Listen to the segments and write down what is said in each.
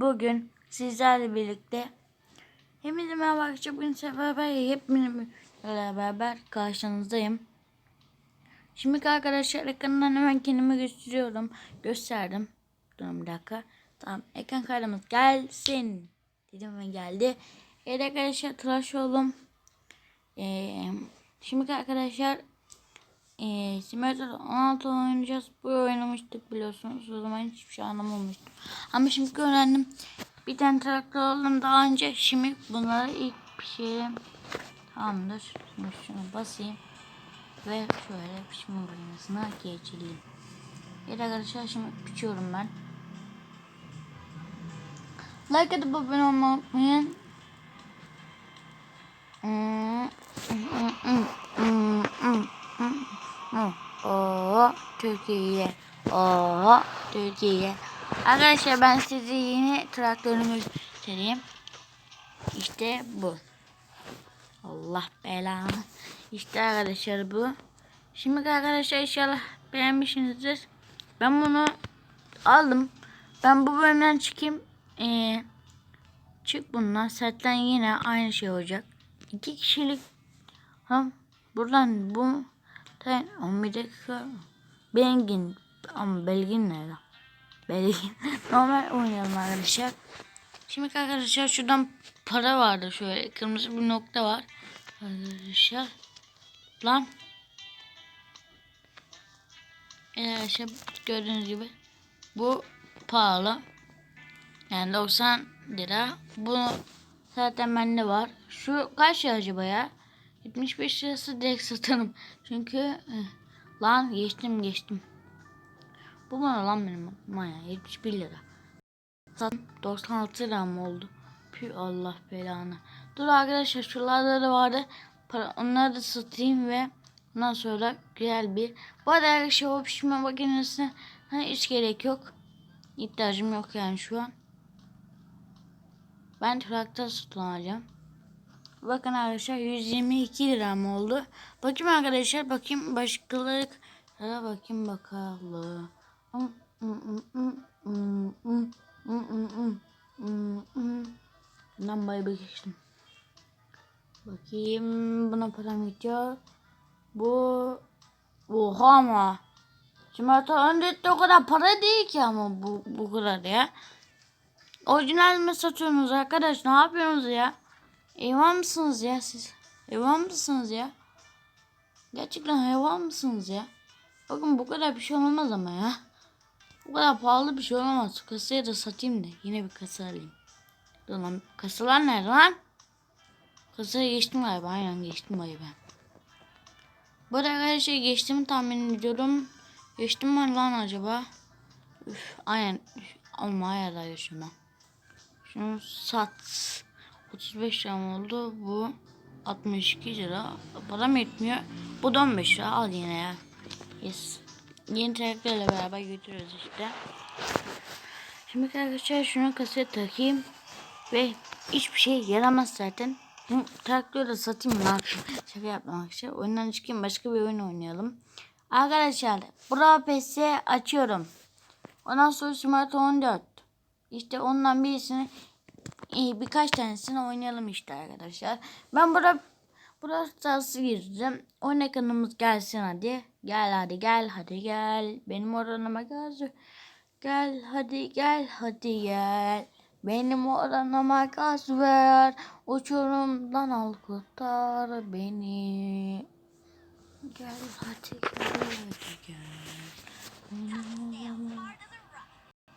bugün sizlerle birlikte Hepinize merhaba arkadaşlar. Bugün beraber hepinizle beraber karşınızdayım. Şimdi arkadaşlar ekrandan hemen kendimi gösteriyorum. Gösterdim. Durun bir dakika. Tamam ekran kaydımız gelsin. Dedim ve geldi. Evet arkadaşlar tıraş oldum. Ee, şimdi arkadaşlar e, Simulator 16 oynayacağız. Bu oynamıştık biliyorsunuz. O zaman hiçbir şey anlamamıştım. Ama şimdi öğrendim. Bir tane traktör aldım daha önce. Şimdi bunları ilk pişirelim. Tamamdır. Şimdi şunu basayım. Ve şöyle pişme makinesine geçireyim. Evet arkadaşlar şimdi pişiyorum ben. Like atıp abone olmayı unutmayın. Oo Türkiye. Oo Türkiye. Arkadaşlar ben size yeni traktörümü göstereyim. İşte bu. Allah belanı. İşte arkadaşlar bu. Şimdi arkadaşlar inşallah beğenmişsinizdir. Ben bunu aldım. Ben bu bölümden çıkayım. Ee, çık bundan. Zaten yine aynı şey olacak. İki kişilik. Ha, buradan bu. Tamam, bir dakika. Belgin. Ama Belgin ne lan? Belgin. Normal oynayalım arkadaşlar. Şimdi arkadaşlar şuradan para vardı şöyle kırmızı bir nokta var. Arkadaşlar. Lan. Arkadaşlar gördüğünüz gibi bu pahalı. Yani 90 lira. Bu zaten bende var. Şu kaç lira acaba ya? 75 lirası direkt satarım. Çünkü eh, lan geçtim geçtim. Bu bana lan benim maya 71 lira. Zaten 96 lira mı oldu? Pü Allah belanı. Dur arkadaşlar şuralarda da vardı. Para, onları da satayım ve ondan sonra güzel bir. Bu arada arkadaşlar o pişme makinesine hani hiç gerek yok. İhtiyacım yok yani şu an. Ben traktör satın alacağım. Bakın arkadaşlar 122 lira mı oldu? Bakayım arkadaşlar bakayım başkaları bakayım bakalım. Bundan bayağı bir geçtim. Bakayım buna param gidiyor. Bu Oha ama. Şimdi önde o kadar para değil ki ama bu, bu kadar ya. Orijinal mi satıyorsunuz arkadaş? Ne yapıyorsunuz ya? Eyvah mısınız ya siz? Eyvah mısınız ya? Gerçekten hayvan mısınız ya? Bakın bu kadar bir şey olmaz ama ya. Bu kadar pahalı bir şey olamaz. Kasaya da satayım da yine bir kasa alayım. Dur lan kasalar nerede lan? Kasaya geçtim galiba. Aynen geçtim galiba. Bu arada her şey geçtiğimi tahmin ediyorum. Geçtim mi lan acaba? Üf, aynen. Ama ayarda geçtim ben. Şunu sat. 35 lira oldu. Bu 62 lira. Param yetmiyor. Bu da 15 lira. Al yine ya. Yes. Yeni traktörle beraber götürüyoruz işte. Şimdi arkadaşlar şunu kasaya takayım. Ve hiçbir şey yaramaz zaten. Traktörü de satayım lan. Şaka yapmak için. Oyundan çıkayım başka bir oyun oynayalım. Arkadaşlar Brawl Pass'i açıyorum. Ondan sonra Smart 14. İşte ondan birisini iyi birkaç tanesini oynayalım işte arkadaşlar. Ben burada Burası Stars'ı gireceğim. Oyun ekranımız gelsin hadi. Gel hadi gel hadi gel. Benim oranıma gaz Gel hadi gel hadi gel. Benim oranıma gaz ver. Uçurumdan al kurtar beni. Gel hadi gel hadi gel.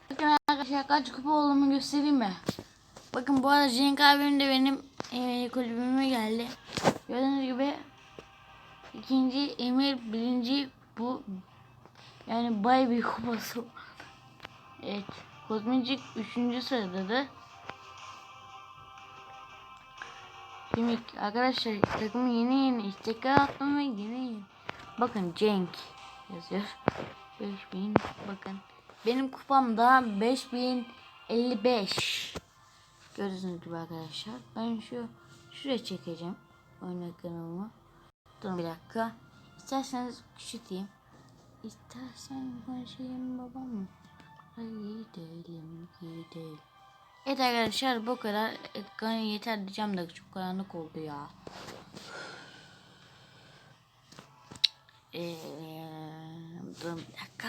Bakın arkadaşlar kaç kupa olduğumu göstereyim mi? Bakın bu arada Cenk abim de benim e, kulübüme geldi. Gördüğünüz gibi ikinci Emir birinci bu yani bay bir kupası. Evet. Kozmicik üçüncü sırada da. Şimdi arkadaşlar takımı yeni yeni istekler attım ve yeni yeni. Bakın Cenk yazıyor. 5000 bakın. Benim kupam da 5055. Gördüğünüz gibi arkadaşlar. Ben şu şuraya çekeceğim oyun ekranımı. Durun bir dakika. İsterseniz küçülteyim. İstersen konuşayım babam mı? Değilim, iyi değil. Evet arkadaşlar bu kadar. Ekran yeter diyeceğim de çok karanlık oldu ya. Eee, dur bir dakika.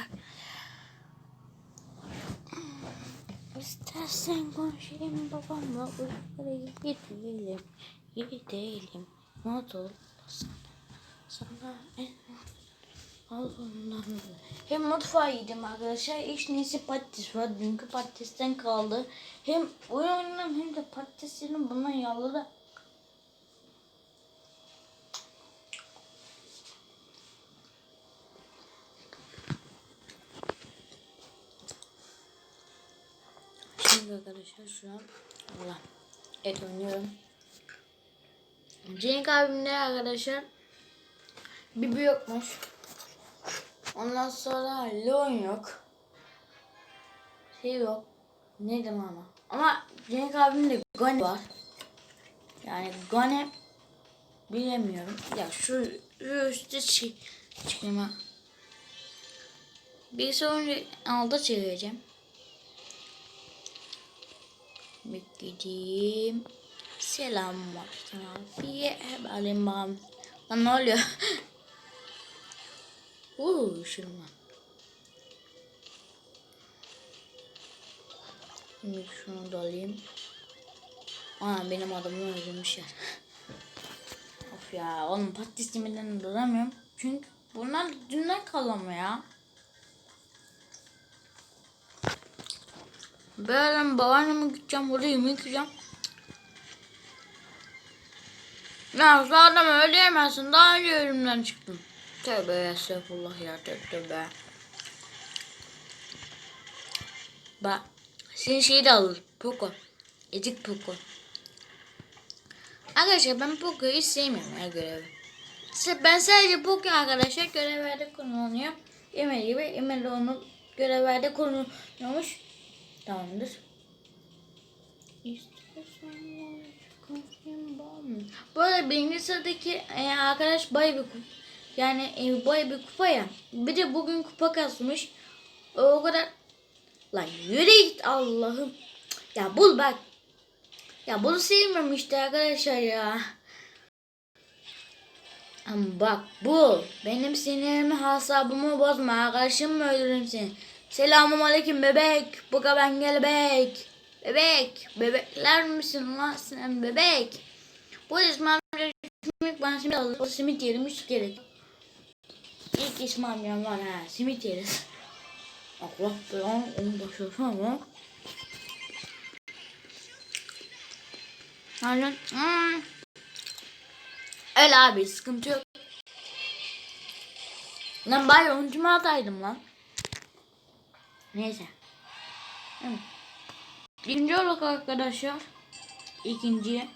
İstersen konuşayım babamla uykuya gidelim. Gidelim. Not olmasın. Sana en Allah'ım. Hem mutfağa yedim arkadaşlar. İç neyse patates var. Dünkü patatesten kaldı. Hem oyunum hem de patatesini buna yağladı. Şimdi arkadaşlar şu an Allah et oynuyorum. Cenk abimle arkadaşlar Bibi yokmuş. Ondan sonra Leon yok. Şey yok. Neydi ama? Ama Cenk abimde Gane var. Yani Gane bilemiyorum. Ya şu, şu üstte çi çıkma. Bir sonra alda çevireceğim. Bekleyeyim. Selam var. Bir alayım bakalım. Lan ne oluyor? Uuu şundan. Şimdi şunu da alayım. Aa benim adamı öldürmüşler. of ya oğlum patates yemeden duramıyorum. Çünkü bunlar dünden kalan ya. Ben babaanneme gideceğim oraya yemek yiyeceğim. Ya zaten öldüremezsin. Daha önce ölümden çıktım. Tövbe estağfurullah ya tövbe. Bak. Senin şeyi de alır. Poco. Ezik Poco. Arkadaşlar ben Poco'yu hiç sevmiyorum ya görevi. Ben sadece Poco arkadaşlar görevlerde kullanıyor. Emel gibi Emel onu görevlerde kullanıyormuş. Tamamdır. İstiyorsan. Bu arada birinci sıradaki e, arkadaş bay bir. Yani e, bay bir kupa ya. Bir de bugün kupa kasmış. O kadar. Lan yürü git Allah'ım. Ya bul bak. Ya bunu sevmiyorum işte arkadaşlar ya. Ama bak bu benim sinirimi hasabımı bozma arkadaşım mı öldürürüm seni. Selamun aleyküm bebek. Bu ben gel bebek. Bebek. Bebekler misin lan sen bebek? Bu İsmail amca simit bana simit alır. O simit yerim hiç gerek. İlk İsmail amcam var ha simit yeriz. Allah be onu başlasana ama. Aynen. Hmm. Öyle abi sıkıntı yok. Lan bari uncuma ataydım lan. Neyse. Evet. Birinci olarak arkadaşlar. İkinciye.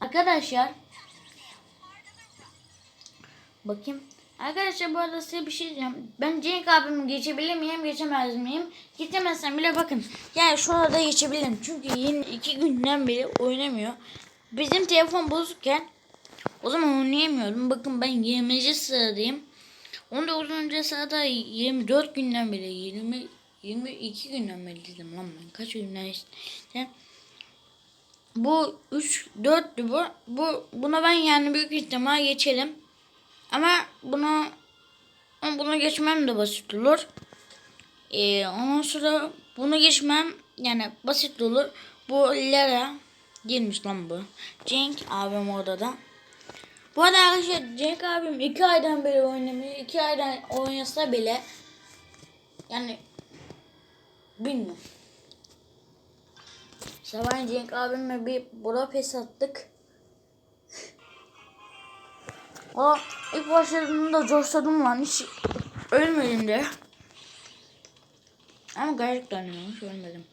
Arkadaşlar. Bakayım. Arkadaşlar bu arada size bir şey diyeceğim. Ben Cenk abimi geçebilir miyim, geçemez miyim? Geçemezsem bile bakın. Yani şu anda geçebilirim. Çünkü yeni iki günden beri oynamıyor. Bizim telefon bozukken o zaman oynayamıyorum. Bakın ben 20. sıradayım. 19. sırada 24 günden beri 20 22 günden beri dedim lan ben. Kaç günden işte. Bu 3 4'tü bu. Bu buna ben yani büyük ihtimal geçelim. Ama bunu bunu geçmem de basit olur. Ee, ondan sonra bunu geçmem yani basit olur. Bu Lara girmiş lan bu. Cenk abim odada. Bu arada arkadaşlar Cenk abim iki aydan beri oynamıyor. iki aydan oynasa bile yani bilmiyorum. Sabah Cenk abimle bir bura pes attık. O ilk başladığımda coşladım lan hiç ölmedim de. Ama gerçekten yanlış ölmedim.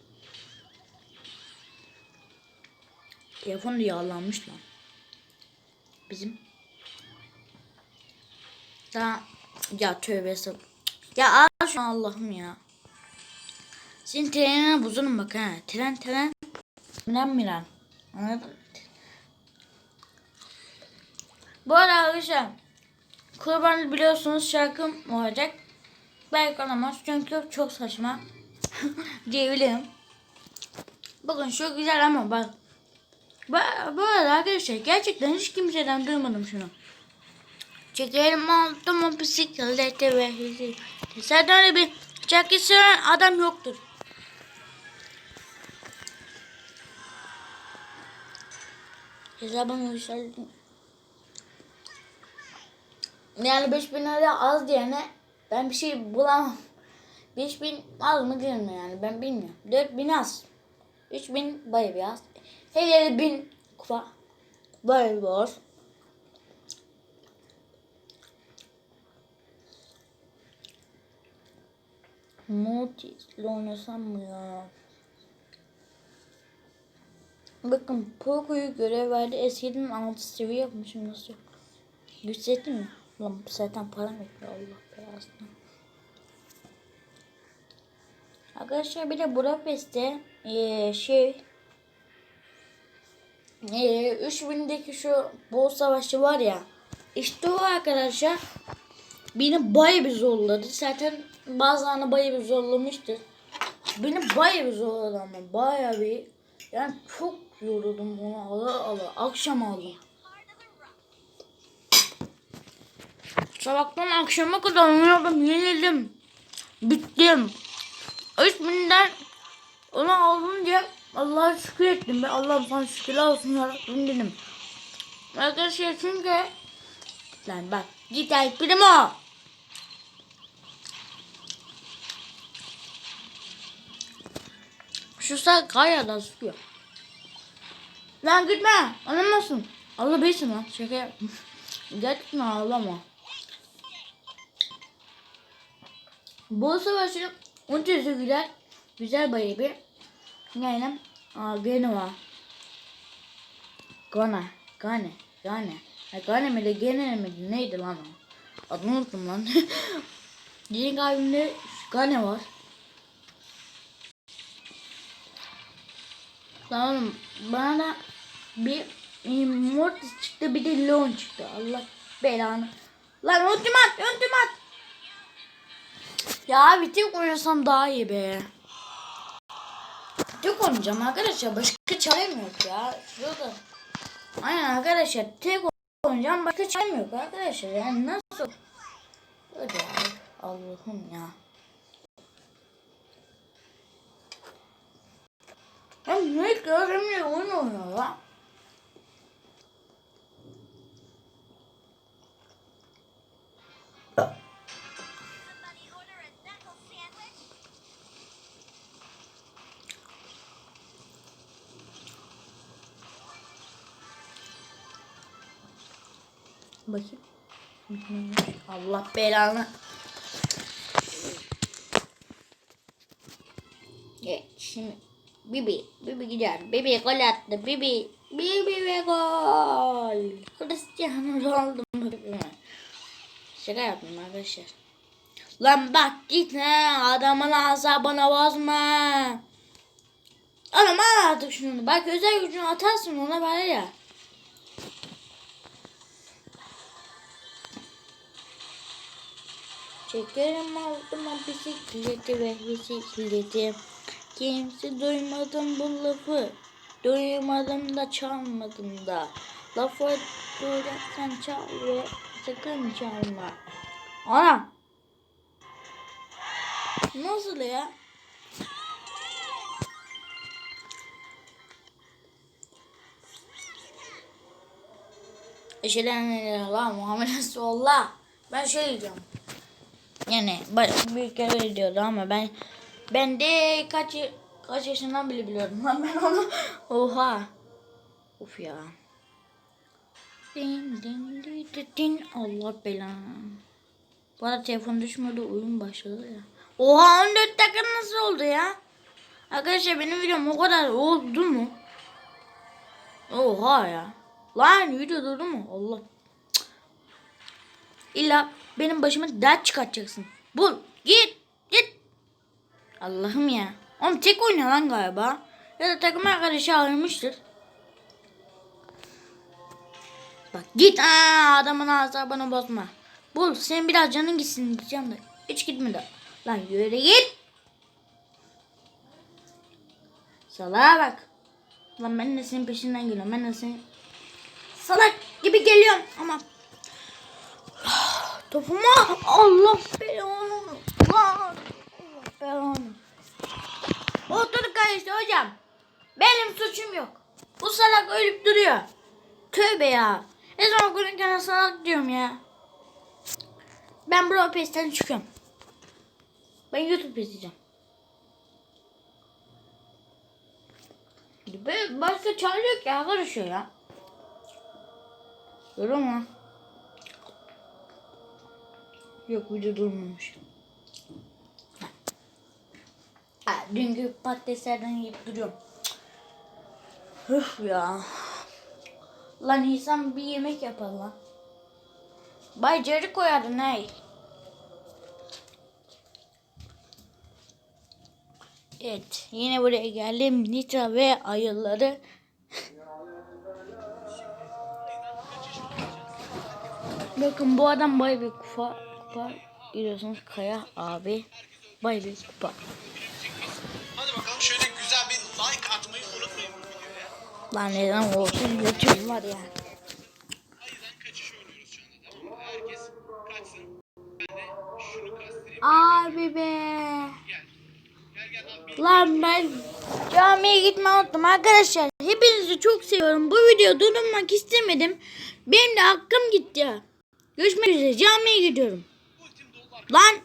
Telefon yağlanmış lan. Bizim. Daha ya tövbe sab. Ya al şu Allah'ım ya. Senin trenine bozulun bak ha. Tren tren. Miran miran. Anladın mı? Bu arada arkadaşlar kurban biliyorsunuz şarkım olacak. belki alamaz çünkü çok saçma diyebilirim. Bakın şu güzel ama bak. Bu, bu arada arkadaşlar gerçekten hiç kimseden duymadım şunu. Çekelim aldım o bisiklete ve hızı. Zaten öyle bir çakı süren adam yoktur. Hesabım yükseldi. Yani 5000 lira az diyene ben bir şey bulamam. 5000 az mı değil mi yani ben bilmiyorum. 4000 az. 3000 bayağı bir az. Hele 1000 kupa bayağı bir az. Mortis'le oynasam mı ya? Bakın Poco'yu görev verdi. Eskiden 6 seviye yapmışım nasıl? Yükselttin mi? Lan zaten param ya Allah belasını. Arkadaşlar bir de Budapest'te eee şey eee 3000'deki şu bol savaşçı var ya işte o arkadaşlar beni bayağı bir zorladı. Zaten bazılarını bayağı bir zorlamıştır. Beni bayağı bir zorladı ama bayağı bir yani çok yoruldum onu ala ala akşam aldım. Sabahtan akşama kadar oynadım, yenildim. Bittim. 3000'den onu alınca Allah'a şükür ettim. Ben Allah'ım sana şükürler olsun yarabbim dedim. Arkadaşlar çünkü lan bak git ay primo. Şu saat kayadan sıkıyor. Lan gitme. Anlamazsın. Allah bilsin lan. Şaka yaptım. Gerçekten ağlama. Bu savaşı unutuyorsa güzel. Güzel bayağı bir. Yani gene var. Gana. Gane. Gane. Gane mi de gene mi de neydi lan o? Adını unuttum lan. Diğer kalbimde Gane var. Tamam bana bir Mortis çıktı bir de Leon çıktı. Allah belanı. Lan ultimat ultimat. Ya bir tek oynasam daha iyi be. Tek oynayacağım arkadaşlar. Başka çarem yok ya. Şurada. Aynen arkadaşlar. Tek oynayacağım. Başka çarem yok arkadaşlar. Yani nasıl? Allah'ım ya. Ya ne göremiyor oyun oynuyor sandwich? Bakayım. Allah belanı. Evet şimdi Bibi, Bibi gider. Bibi gol attı. Bibi, Bibi ve gol. Cristiano Ronaldo. Şaka yaptım arkadaşlar. Lan bak gitme adamın asabını bozma. Oğlum al artık şunu. Bak özel gücünü atarsın ona böyle ya. Çekerim aldım o bisikleti ve bisikleti. Kimse duymadım bu lafı. Duymadım da çalmadım da. Lafı duyacaksan çal ve sakın çalma. Ana. Nasıl ya? Eşhedü Allah Muhammed Resulullah. Ben şey diyeceğim. Yani ba- bir kere diyordu ama ben ben de kaç kaç yaşından bile biliyorum lan ben onu. Oha. Of ya. Din din din din. Allah belanı. Bu arada telefon düşmedi oyun başladı ya. Oha 14 dakika nasıl oldu ya? Arkadaşlar benim videom o kadar oldu mu? Oha ya. Lan video durdu mu? Allah. Cık. İlla benim başıma dert çıkartacaksın. Bul. Git. Git. Allah'ım ya. Oğlum tek oynuyor lan galiba. Ya da takım arkadaşı ağırmıştır. Bak git. Aa, adamın asabını bozma. Bul. Senin biraz canın gitsin diyeceğim de. Hiç gitmedi. Lan yürü git. Salağa bak. Lan ben de senin peşinden geliyorum. Ben de senin salak gibi geliyorum ama topuma Allah belanı. Lan Allah belanı. İşte hocam. Benim suçum yok. Bu salak ölüp duruyor. Tövbe ya. Ne zaman konuşurken salak diyorum ya. Ben Brawl Pass'ten çıkıyorum. Ben YouTube izleyeceğim. Böyle başka çare yok ya arkadaşlar ya. Görüyor musun? Yok video durmamış. Ha, dünkü patateslerden yiyip duruyorum. Üf ya. Lan insan bir yemek yapar lan. Bay Jerry koyardı ne? Evet yine buraya geldim. Nitra ve ayıları. Bakın bu adam bay bir kupa. Kupa görüyorsunuz Kaya abi. Bay bir kupa. Hadi bakalım şöyle güzel bir like atmayı unutmayın bu videoya. Lan neden olsun YouTube var ya. Ayıdan kaçış oynuyoruz şu anda tamam mı? Herkes kaçsın. Ben de şunu kastırayım. Abi be. Gel. Gel gel abi. Lan ben camiye gitmeyi unuttum arkadaşlar. Hepinizi çok seviyorum. Bu video durmak istemedim. Benim de hakkım gitti. Görüşmek üzere camiye gidiyorum. Lan